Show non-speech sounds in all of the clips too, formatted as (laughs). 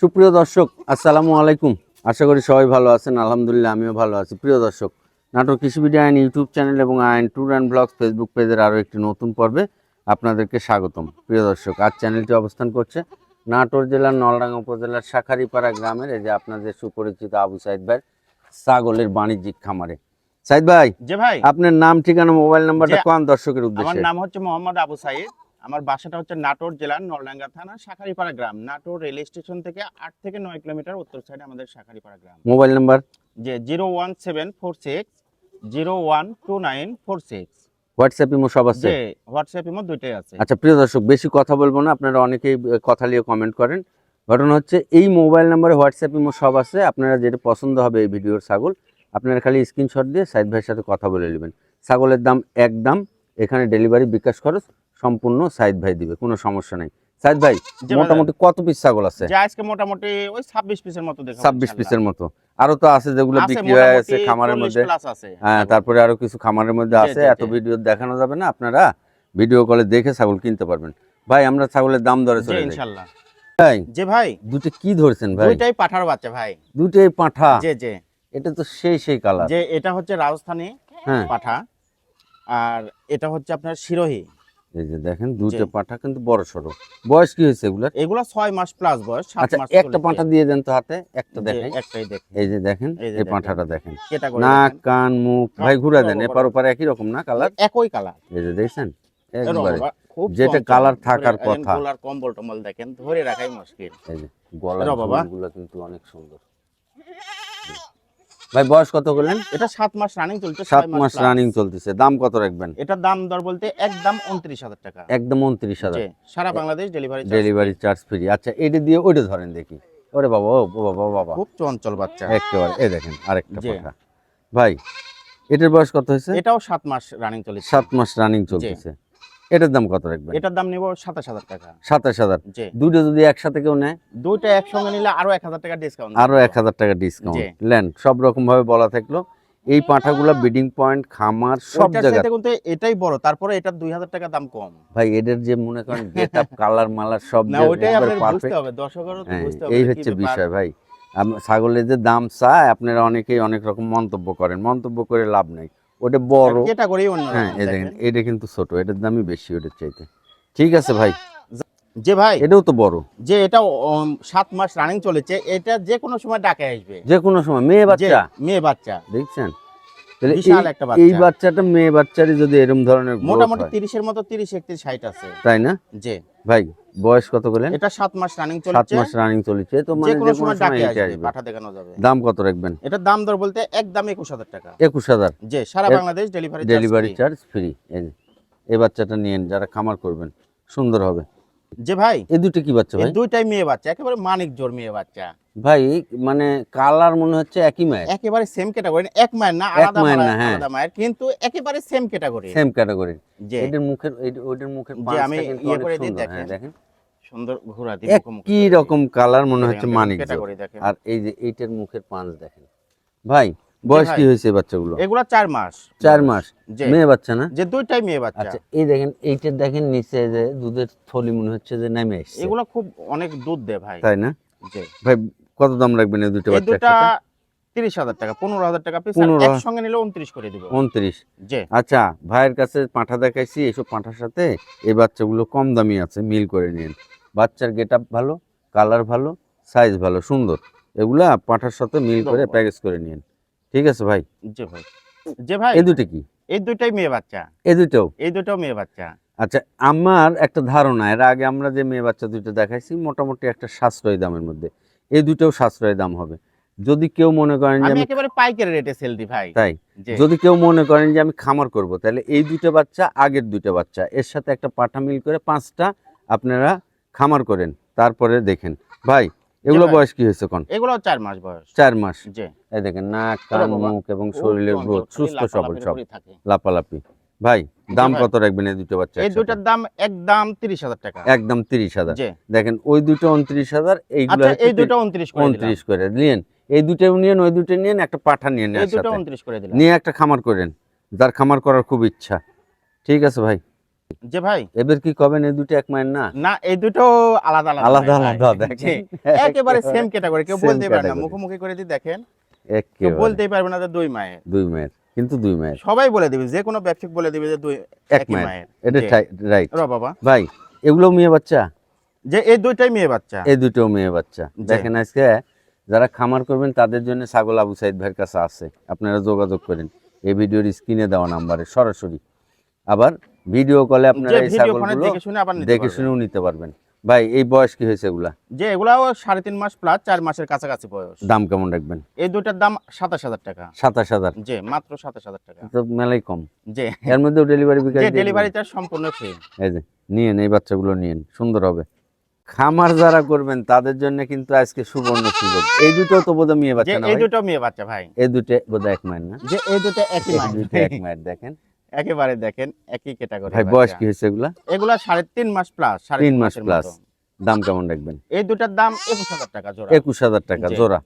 সুপ্রিয় দর্শক আসসালামু আলাইকুম। আশা করি সবাই ভালো আছেন আলহামদুলিল্লাহ আমিও ভালো আছি। প্রিয় দর্শক নাটোর কৃষিবিডি আইন ইউটিউব চ্যানেল এবং আইন ট্যুর অ্যান্ড ব্লগস ফেসবুক পেজের আরও একটি নতুন পর্বে আপনাদেরকে স্বাগতম। প্রিয় দর্শক আজ চ্যানেলটি অবস্থান করছে নাটোর জেলার নলডাঙ্গা উপজেলার শাখারিপাড়া গ্রামের এই যে আপনাদের সুপরিচিত আবু সাইদ ভাই ছাগলের বাণিজ্যিক খামারে। সাইদ ভাই যে ভাই। আপনার নাম ঠিকানা মোবাইল নাম্বারটা কোন দর্শকের আমার নাম হচ্ছে মোহাম্মদ আবু সাইদ। আমার বাসাটা হচ্ছে নাটোর জেলার নলডাঙ্গা থানা শাখারিপাড়া গ্রাম। নাটোর রেল স্টেশন থেকে আট থেকে নয় কিলোমিটার উত্তর সাইডে আমাদের শাখারিপাড়া গ্রাম। Mobile number? যে zero one seven four six zero one two nine four six. WhatsApp imo সব আছে? হোয়াটসঅ্যাপ ইমো দুইটাই আছে। আচ্ছা প্রিয় দর্শক বেশি কথা বলব না আপনারা অনেকেই কথা নিয়ে কমেন্ট করেন। ঘটনা হচ্ছে এই মোবাইল নাম্বারে হোয়াটসঅ্যাপ ইমো সব আছে আপনারা যেটা পছন্দ হবে এই ভিডিওর ছাগল আপনারা খালি স্ক্রিনশট দিয়ে সাইদ ভাইয়ের সাথে কথা বলে নেবেন। ছাগলের দাম এক দাম এখানে ডেলিভারি বিকাশ খরচ সম্পূর্ণ সাইদ ভাই দিবে কোনো সমস্যা নাই। সাইদ ভাই মোটামুটি কত পিস ছাগল আছে? আজকে মোটামুটি ওই ছাব্বিশ পিসের মতো দেখা ছাব্বিশ পিসের মতো। আরও তো আছে যেগুলো বিক্রি হয়ে গেছে খামারের মধ্যে। হ্যাঁ তারপরে আরও কিছু খামারের মধ্যে আছে এত ভিডিও দেখানো যাবে না আপনারা ভিডিও কলে দেখে ছাগল কিনতে পারবেন। ভাই আমরা ছাগলের দাম জি চলে যাই। ইনশাল্লাহ। ভাই যে ভাই। দুটো কি ধরছেন ভাই? দুইটাই পাঠার বাচ্চা ভাই। দুটোই পাঁঠা? যে যে এটা তো সেই সেই কালার যে এটা হচ্ছে রাজস্থানী হ্যাঁ। পাঠা। আর এটা হচ্ছে আপনার শিরোহী। এই যে দেখেন দুটো। পাঁঠা কিন্তু বড় সড়ো বয়স কি হয়েছে এগুলার? এগুলা ছয় মাস প্লাস বয়স আচ্ছা একটা। পাঁঠা দিয়ে দেন তো হাতে একটা দেখেন। একটাই দেখ এই যে দেখেন এই দেখেন। পাঁঠাটা দেখেন। নাক কান মুখ ভাই ঘুরে দেন। এপার ওপার একই রকম না কালার? একই কালার। এই যে দেখছেন একবারে। খুব যেটা ধরে থাকার কথা। কম্বল টম্বল দেখেন ধরে রাখাই মুশকিল। এই যে গলার এরা কিন্তু অনেক সুন্দর। ভাই বয়স কত করলেন? এটা সাত মাস রানিং চলছে সাত মাস রানিং চলতেছে। দাম কত রাখবেন? এটার দাম দর বলতে একদম উনত্রিশ হাজার টাকা। একদম উনত্রিশ হাজার। সারা Bangladesh delivery delivery charge free আচ্ছা এটা দিয়ে ওইটা ধরেন দেখি। ওরে বাবা ও বাবা বাবা। খুব চঞ্চল বাচ্চা। একেবারে এই দেখেন আরেকটা জি। ভাই এটার বয়স কত হয়েছে? এটাও সাত মাস রানিং চলেছে। সাত মাস রানিং চলতেছে। এটার দাম কত রাখবেন? এটার দাম নিব সাতাশ হাজার টাকা। সাতাশ হাজার। দুটো যদি একসাথে কেউ নেয়? দুইটা একসঙ্গে নিলে আরও এক হাজার টাকা ডিসকাউন্ট আরও এক হাজার টাকা ডিসকাউন্ট। লেন সব রকম ভাবে বলা থাকল। এই পাঠাগুলো বিডিং পয়েন্ট খামার সব জায়গায় কিন্তু এটাই বড় তারপরে এটার দুই হাজার টাকা দাম কম। ভাই এদের যে মনে করেন গেটআপ কালার মালার সব না ওইটাই আপনার বুঝতে হবে দর্শকেরও তো হ্যাঁ, বুঝতে হবে এই হচ্ছে বিষয় ভাই। ছাগলের যে দাম চায় আপনারা অনেকেই অনেক রকম মন্তব্য করেন। মন্তব্য করে লাভ নাই। ওটা বড়। অন্য হ্যাঁ এই দেখেন এটা কিন্তু ছোট এটার দামই বেশি ওটার চাইতে। ঠিক আছে ভাই। যে ভাই এটাও তো বড়। যে এটা সাত মাস রানিং চলেছে এটা যে কোনো সময় ডাকে আসবে। যে কোনো সময় মেয়ে বাচ্চা। মেয়ে বাচ্চা। দেখছেন? এই- বাচ্চাটা মেয়ে বাচ্চারই যদি এরকম ধরনের মোটামুটি তিরিশের মতো তিরিশ একত্রিশ ষাট আছে। তাই না? যে। ভাই বয়স কত বলেন? এটা 7 মাস রানিং চলছে। 7 মাস রানিং চলছে তো মানে যে কোনো সময় ডাকে আসবে পাঠা দেখানো যাবে। দাম কত রাখবেন? এটা দাম দর বলতে একদম একুশ হাজার টাকা। একুশ হাজার। যে সারা Bangladesh delivery delivery charge free এই বাচ্চাটা নিয়েন যারা খামার করবেন সুন্দর হবে। যে ভাই এই দুটো কি বাচ্চা এই ভাই? দুইটাই মেয়ে বাচ্চা একেবারে মানিক জোর মেয়ে বাচ্চা। ভাই মানে কালার মনে হচ্ছে একই মায়ের। একেবারে সেম ক্যাটাগরি এক মায়ের না আলাদা মায়ের না, হ্যাঁ। আলাদা মায়ের কিন্তু একেবারে সেম ক্যাটাগরি সেম ক্যাটাগরি যে এটার মুখের ওইটার মুখের যে আমি ইয়ে করে দিই, হ্যাঁ, দেখেন। দেখেন। সুন্দর ঘোরা দিই একই রকম কালার মনে হচ্ছে মানিক ক্যাটাগরি দেখেন। আর এই যে এইটার মুখের পাঁচ দেখেন। ভাই বয়স কি। হয়েছে বাচ্চাগুলো? এগুলা চার মাস। চার মাস। মেয়ে বাচ্চা না? যে দুইটাই মেয়ে বাচ্চা। আচ্ছা এই দেখেন এইটার দেখেন নিচে যে দুধের থলি মনে হচ্ছে যে নেমে এসছে। এগুলা খুব অনেক দুধ দেয় ভাই। তাই না? ভাই কত দাম রাখবেন এই দুটো বাচ্চা দুটা তিরিশ হাজার টাকা পনেরো হাজার টাকা পিস 15 একসঙ্গে নিলে উনত্রিশ করে দিব। উনত্রিশ। যে আচ্ছা ভাইয়ের কাছে পাঁঠা দেখাইছি এইসব পাঁঠার সাথে এই বাচ্চাগুলো কম দামি আছে মিল করে নিন। বাচ্চার গেট ভালো কালার ভালো সাইজ ভালো সুন্দর। এগুলা পাঁঠার সাথে মিল করে প্যাকেজ করে নিন। ঠিক আছে ভাই? যে ভাই। যে ভাই এই দুটো কি? এই দুইটাই মেয়ে বাচ্চা। এই দুটো এই দুটাও মেয়ে বাচ্চা। আচ্ছা আমার একটা ধারণা এর আগে আমরা যে মেয়ে বাচ্চা দুটো দেখাইছি মোটামুটি একটা সাশ্রয়ী দামের মধ্যে। এই দুটোও সাশ্রয়ী দাম হবে। যদি কেউ মনে করেন যে আমি একেবারে পাইকারি রেটে সেল দিই ভাই। তাই? যদি কেউ মনে করেন যে আমি খামার করব তাহলে এই দুটো বাচ্চা আগের দুটো বাচ্চা। এর সাথে একটা পাঠা মিল করে পাঁচটা আপনারা খামার করেন তারপরে দেখেন। ভাই এগুলো বয়স কি হয়েছে কোন এগুলো চার মাস বয়স। চার মাস। যে এই দেখেন নাক কান মুখ এবং শরীরের গ্রোথ সুস্থ সবল সব। লাপালাপি ভাই দাম কত রাখবেন এই দুটো বাচ্চা এই? দুটার দাম একদম তিরিশ হাজার টাকা। একদম তিরিশ হাজার। যে দেখেন ওই দুটো উনত্রিশ হাজার এইগুলো আচ্ছা এই দুটো উনত্রিশ করে দিলাম। উনত্রিশ করে। নিয়েন এই দুটো নিয়েন ওই দুটো নিয়েন একটা পাঠা নিয়ে এই দুটো সাথে উনত্রিশ করে দিলাম। নিয়ে একটা খামার করেন যার খামার করার খুব ইচ্ছা। ঠিক আছে ভাই? যে ভাই। এবার কি কবেন এই দুটো এক মায়ের না? না এই দুটো আলাদা আলাদা আলাদা আলাদা দেখেন। একেবারে সেম ক্যাটাগরি কেউ বলতে পারে না। মুখোমুখি করে দিয়ে দেখেন। কেউ বলতেই পারবে না যে দুই মায়ের। দুই মায়ের। কিন্তু দুই মায়ের। সবাই বলে দিবে যে কোনো ব্যবসায়িক বলে দিবে যে দুই এক মায়ের। এটা। রাইট র বাবা। ভাই এগুলো মেয়ে বাচ্চা? যে এই দুইটাই মেয়ে বাচ্চা। এই দুটো মেয়ে বাচ্চা। দেখেন আজকে যারা খামার করবেন তাদের জন্য ছাগল আবু সাইদ ভাইয়ের কাছে আছে। আপনারা যোগাযোগ করেন। এই ভিডিওর স্ক্রিনে দেওয়া নাম্বারে সরাসরি। আবার ভিডিও কলে আপনারা এই ছাগলগুলো দেখে শুনে আবার দেখে শুনেও নিতে পারবেন। ভাই এই বয়স কি হয়েছে এগুলা? যে এগুলাও সাড়ে তিন মাস প্লাস চার মাসের কাছাকাছি বয়স। দাম কেমন রাখবেন? এই দুইটার দাম সাতাশ হাজার টাকা। সাতাশ হাজার? যে মাত্র সাতাশ হাজার টাকা। তো মেলাই কম। যে এর মধ্যেও ডেলিভারি ডেলিভারিটা সম্পূর্ণ ফ্রি এই যে নিয়েন এই বাচ্চাগুলো নিয়েন সুন্দর হবে। খামার যারা করবেন তাদের জন্য কিন্তু আজকে সুবর্ণ সুযোগ। এই দুটো তো বোধহয় মেয়ে বাচ্চা এই দুটো মেয়ে বাচ্চা ভাই। এই দুটো বোধহয় এক মায়ের না? যে এই দুটো একই দুটো এক মায়ের দেখেন। একেবারে দেখেন একই ক্যাটাগরি ভাই বয়স কি হয়েছে এগুলা? এগুলা সাড়ে তিন মাস প্লাস সাড়ে তিন মাস প্লাস দাম কেমন রাখবেন? এই দুটার দাম একুশ হাজার টাকা জোড়া। একুশ হাজার টাকা জোড়া।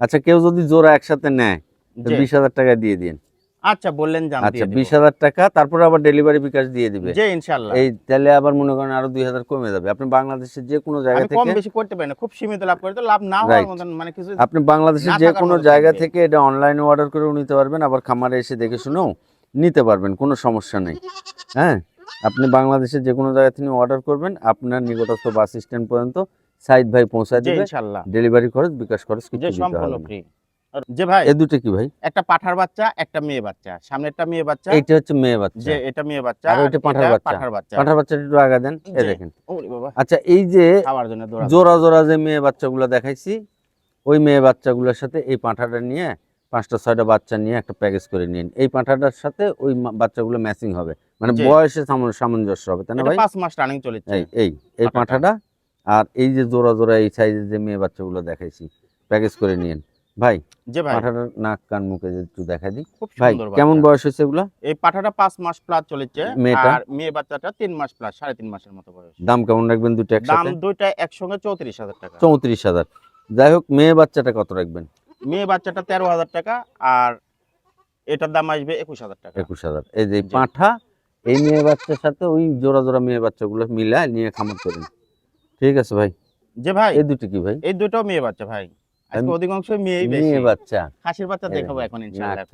আচ্ছা কেউ যদি জোড়া একসাথে নেয় তো জি। বিশ হাজার টাকা দিয়ে দিন। আচ্ছা বললেন যে আচ্ছা বিশ। হাজার টাকা তারপর আবার ডেলিভারি বিকাশ দিয়ে দিবে। যে ইনশাআল্লাহ। এই তাহলে আবার মনে করেন আরও দুই হাজার কমে যাবে। আপনি বাংলাদেশের যে কোনো জায়গা আমি কম থেকে বেশি করতে পারি না খুব সীমিত লাভ করে তো লাভ না হওয়ার. মতন মানে কিছু আপনি বাংলাদেশের যে কোনো জায়গা থেকে এটা অনলাইনে অর্ডার করে নিতে পারবেন। আবার খামারে এসে দেখে শুনেও নিতে পারবেন কোনো সমস্যা নেই। হ্যাঁ আপনি বাংলাদেশের যে কোনো জায়গা থেকে অর্ডার করবেন আপনার নিকটস্থ বাস স্ট্যান্ড পর্যন্ত সাইড ভাই পৌঁছায় দিবে। ইনশাআল্লাহ ডেলিভারি খরচ বিকাশ খরচ কিছু দিতে সম্পূর্ণ হবে ফ্রি যে ভাই এ দুটো কি ভাই? একটা পাঠার বাচ্চা একটা মেয়ে বাচ্চা। সামনেরটা মেয়ে বাচ্চা। এইটা হচ্ছে মেয়ে বাচ্চা। যে এটা মেয়ে বাচ্চা আর ওইটা পাঁঠার এটা বাচ্চা। পাঁঠার বাচ্চা। পাঠার বাচ্চাটা একটু আগা দেন এ জি। দেখেন। ওরে বাবা। আচ্ছা এই যে খাওয়ার জন্য জোড়া জোড়া যে মেয়ে বাচ্চাগুলো দেখাইছি ওই মেয়ে বাচ্চাগুলোর সাথে এই পাঁঠাটা নিয়ে পাঁচটা ছয়টা বাচ্চা নিয়ে একটা প্যাকেজ করে নিন। এই পাঁঠাটার সাথে ওই বাচ্চাগুলো ম্যাচিং হবে। মানে বয়সে সামঞ্জস্য হবে তাই না ভাই? পাঁচ মাস রানিং চলেছে এই এই পাঁঠাটা। আর এই যে জোড়া জোড়া এই সাইজের যে মেয়ে বাচ্চাগুলো দেখাইছি প্যাকেজ করে নিন। ভাই যে ভাই। পাঁঠাটার নাক কান মুখে একটু দেখা দিই। খুব ভাই সুন্দর কেমন বয়স হয়েছে এগুলো? এই পাঠাটা পাঁচ মাস প্লাস চলেছে? আর মেয়ে বাচ্চাটা তিন মাস প্লাস সাড়ে তিন মাসের মতো বয়স। দাম কেমন রাখবেন দুটো দাম একসাথে দুইটা একসঙ্গে চৌত্রিশ হাজার টাকা। চৌত্রিশ হাজার। যাই হোক মেয়ে বাচ্চাটা কত রাখবেন? মেয়ে বাচ্চাটা তেরো হাজার টাকা আর এটার দাম আসবে একুশ হাজার টাকা। একুশ হাজার। এই যে। পাঁঠা এই মেয়ে বাচ্চার সাথে ওই জোড়া জোড়া মেয়ে বাচ্চাগুলো মিলায় নিয়ে খামার করেন ঠিক আছে ভাই? যে ভাই এই দুটো কি ভাই? এই দুটো মেয়ে বাচ্চা ভাই। আজকে অধিকাংশ বেশি মেয়ে বাচ্চা। খাসির বাচ্চা দেখাবো এখন ইনশাআল্লাহ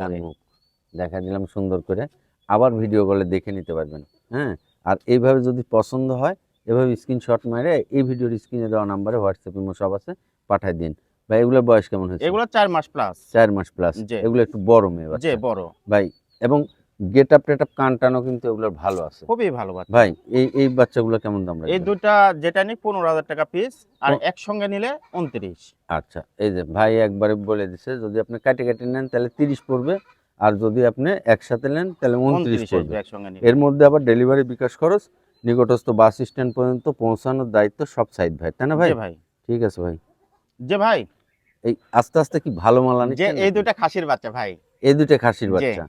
দেখা দিলাম সুন্দর করে। আবার ভিডিও কলে দেখে নিতে পারবেন। হ্যাঁ? আর এইভাবে যদি পছন্দ হয় এভাবে স্ক্রিনশট মেরে এই ভিডিওর স্ক্রিনে দেওয়া নাম্বারে হোয়াটসঅ্যাপ ইমো সব আছে পাঠাই দিন। ভাই এগুলোর বয়স কেমন হয়েছে? এগুলো চার মাস প্লাস চার মাস প্লাস। এগুলো একটু বড় মেয়ে যে বড়। ভাই এবং গেট আপ টেট আপ কান টানও কিন্তু এগুলোর ভালো আছে। খুবই ভালো বাচ্চা। ভাই এই এই বাচ্চাগুলো কেমন দাম এই রাখবেন দুটা যেটা পনেরো হাজার টাকা পিস আর একসঙ্গে নিলে উনত্রিশ। আচ্ছা এই যে ভাই একবারে বলে দিছে যদি আপনি কাটে কাটে নেন তাহলে তিরিশ পড়বে আর যদি আপনি একসাথে নেন তাহলে উনত্রিশ উনত্রিশ পড়বে। আসবে একসঙ্গে এর মধ্যে আবার ডেলিভারি বিকাশ খরচ নিকটস্থ বাস স্ট্যান্ড পর্যন্ত পৌঁছানোর দায়িত্ব সব সাইড ভাই তাই না ভাই? ভাই। ঠিক আছে ভাই। যে ভাই এই আস্তে আস্তে কি ভালো মাল যে এই? দুটা খাসির বাচ্চা ভাই। এই দুটো খাসির বাচ্চা।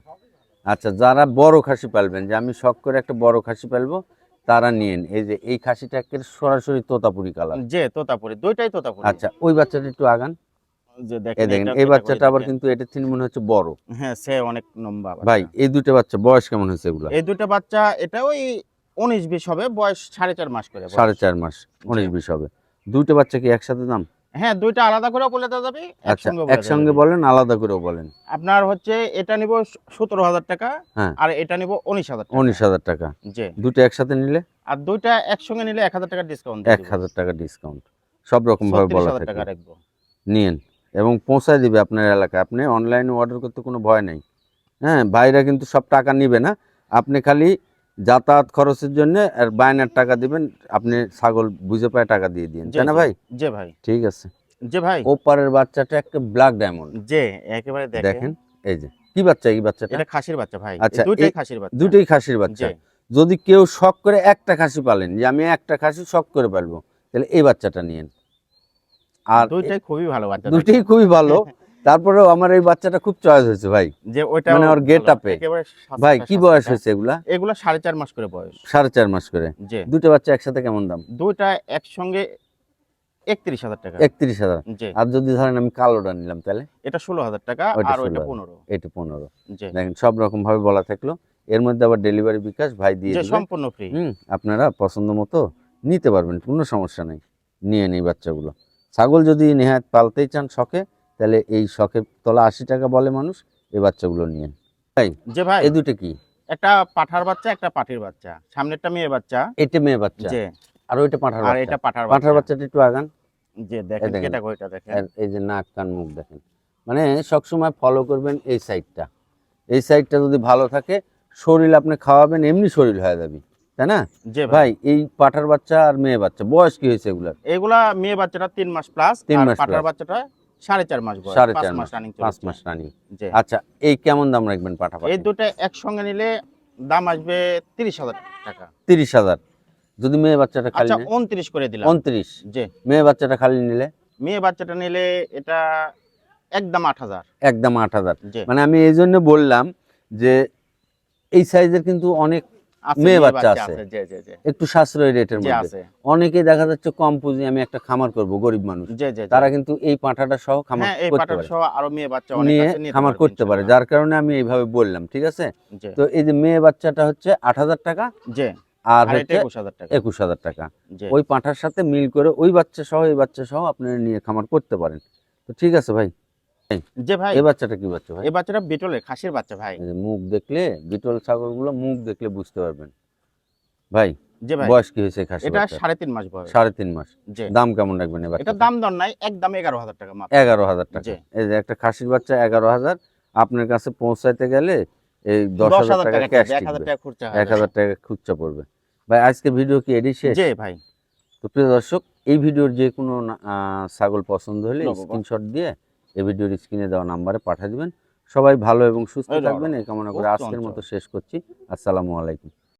আচ্ছা যারা বড় খাসি পালবেন যে আমি শখ করে একটা বড় খাসি পালবো তারা নিয়েন এই যে এই খাসিটা একেবারে সরাসরি তোতাপুরি কালার। যে তোতাপুরি দুইটাই তোতাপুরি। আচ্ছা ওই বাচ্চাটা একটু আগান। যে দেখেন এই বাচ্চাটা আবার কিন্তু এটা তিনি মনে হচ্ছে বড়। হ্যাঁ সে অনেক লম্বা ভাই এই দুটো বাচ্চা বয়স কেমন হয়েছে এগুলা? এই দুটো বাচ্চা এটা ওই উনিশ বিশ হবে বয়স সাড়ে চার মাস করে সাড়ে চার মাস উনিশ বিশ হবে। দুটো বাচ্চা কি একসাথে দাম? হ্যাঁ দুইটা আলাদা করে বলে দেওয়া যাবে আচ্ছা একসঙ্গে বলেন আলাদা করেও বলেন। আপনার হচ্ছে এটা নিব সতেরো হাজার টাকা হ্যাঁ। আর এটা নিব উনিশ হাজার উনিশ হাজার টাকা। যে দুটো একসাথে নিলে? আর দুইটা একসঙ্গে নিলে এক হাজার টাকা ডিসকাউন্ট এক হাজার টাকা ডিসকাউন্ট সব রকম ভাবে বলা থাকে। রাখব। নিয়েন এবং পৌঁছায় দিবে আপনার এলাকায়। আপনি অনলাইনে অর্ডার করতে কোনো ভয় নেই। হ্যাঁ ভাইরা কিন্তু সব টাকা নিবে না। আপনি খালি যাতায়াত খরচের জন্য আর বায়নার টাকা দিবেন আপনি ছাগল বুঝে পায় টাকা দিয়ে দিন জি, তাই না জি। ভাই? যে ভাই। ঠিক আছে। যে ভাই। ওপারের বাচ্চাটা একটা ব্ল্যাক ডায়মন্ড। যে একেবারে দেখেন। এই যে কি বাচ্চা এই বাচ্চাটা? এটা খাসির বাচ্চা ভাই। আচ্ছা, দুইটাই খাসির বাচ্চা। দুটোই খাসির বাচ্চা। যদি কেউ শখ করে একটা খাসি পালেন যে আমি একটা খাসি শখ করে পালবো তাহলে এই বাচ্চাটা নিয়েন। আর দুইটাই খুবই ভালো বাচ্চা দুটোই খুবই ভালো। (laughs) তারপরেও আমার এই বাচ্চাটা খুব চয়েস হয়েছে ভাই। যে ওইটা মানে ওর। একেবারে স্বাস্থ্য- ভাই কি বয়স হয়েছে এগুলা? এগুলো সাড়ে চার মাস করে বয়স। সাড়ে চার মাস করে। দুটো বাচ্চা একসাথে কেমন দাম? দুইটা একসঙ্গে একত্রিশ হাজার টাকা। একত্রিশ হাজার। আর যদি ধরেন আমি কালোটা নিলাম তাহলে? এটা ষোলো হাজার টাকা আর ওইটা 16,000 পনেরো। এটা পনেরো। দেখেন সব রকম ভাবে বলা থাকল। এর মধ্যে আবার ডেলিভারি বিকাশ ভাই দিয়ে সম্পূর্ণ ফ্রি হুম আপনারা পছন্দ মতো নিতে পারবেন কোনো সমস্যা নেই। নিয়ে নেই বাচ্চাগুলো। ছাগল যদি নেহাত পালতেই চান শখে তাহলে এই শখের তলা আশি টাকা বলে মানুষ এই বাচ্চাগুলো নিয়ে যে ভাই এই দুটো কি? একটা পাঠার বাচ্চা একটা পাটির বাচ্চা। সামনেরটা মেয়ে বাচ্চা। এটা মেয়ে বাচ্চা। যে। আর ওইটা পাঁঠার আর এটা পাঠার পাঁঠার বাচ্চা বাচ্চাটা একটু আগান। যে দেখেন। কেটা কয়টা দেখেন। এই যে নাক কান মুখ দেখেন। মানে সবসময় ফলো করবেন এই সাইডটা এই সাইডটা যদি ভালো থাকে শরীর আপনি খাওয়াবেন এমনি শরীর হয়ে যাবে। তাই না? যে ভাই। এই পাঠার বাচ্চা আর মেয়ে বাচ্চা বয়স কি হয়েছে এগুলা এগুলা মেয়ে বাচ্চাটা তিন মাস প্লাস তিন আর মাস পাঠার বাচ্চাটা সাড়ে চার মাস বয়স সাড়ে চার মাস রানিং পাঁচ মাস রানি আচ্ছা এই কেমন দাম রাখবেন পাঠা এই দুটো একসঙ্গে নিলে দাম আসবে তিরিশ হাজার টাকা। তিরিশ হাজার। যদি মেয়ে বাচ্চাটা খালি আচ্ছা উনত্রিশ করে দিলাম। উনত্রিশ। মেয়ে বাচ্চাটা খালি নিলে? মেয়ে বাচ্চাটা নিলে এটা একদম আট হাজার। একদম আট হাজার। মানে আমি এই জন্য বললাম যে এই সাইজের কিন্তু অনেক মেয়ে বাচ্চা আছে। একটু সাশ্রয় রেটের মধ্যে। আছে। অনেকেই দেখা যাচ্ছে কম পুঁজি আমি একটা খামার করব গরিব মানুষ। তারা কিন্তু এই পাঁঠাটা সহ খামার হ্যাঁ করতে পারে। আরও মেয়ে বাচ্চা নিয়ে খামার করতে পারে যার কারণে আমি এইভাবে বললাম ঠিক আছে? তো এই যে মেয়ে বাচ্চাটা হচ্ছে আট হাজার টাকা আর হচ্ছে একুশ হাজার টাকা। একুশ হাজার টাকা। ওই পাঁঠার সাথে মিল করে ওই বাচ্চা সহ এই বাচ্চা সহ আপনারা নিয়ে খামার করতে পারেন। তো ঠিক আছে ভাই? যে ভাই এই বাচ্চাটা কি বাচ্চা ভাই? এই বাচ্চাটা বিটলের খাসির বাচ্চা ভাই। মুখ দেখলে বিটল ছাগলগুলো মুখ দেখলে বুঝতে পারবেন। ভাই যে ভাই বয়স কি হয়েছে খাসি এটা সাড়ে তিন মাস বয়স। সাড়ে তিন মাস। দাম কেমন রাখবেন এবার এটা দাম দর নাই একদম এগারো হাজার টাকা এগারো হাজার টাকা। এই যে একটা খাসির বাচ্চা এগারো হাজার আপনার কাছে পৌঁছাইতে গেলে এই দশ হাজার টাকা টাকা ক্যাশ এক হাজার টাকা খরচা এক হাজার টাকা খুচরা পড়বে। ভাই আজকে ভিডিও কি এডি শেষ? ভাই। তো প্রিয় দর্শক এই ভিডিওর যে কোনো ছাগল পছন্দ হলে স্ক্রিনশট দিয়ে এই ভিডিওর স্ক্রিনে দেওয়া নাম্বারে পাঠিয়ে দিবেন। সবাই ভালো এবং সুস্থ থাকবেন। এই কামনা করে আজকের মতো শেষ করছি। আসসালামু আলাইকুম।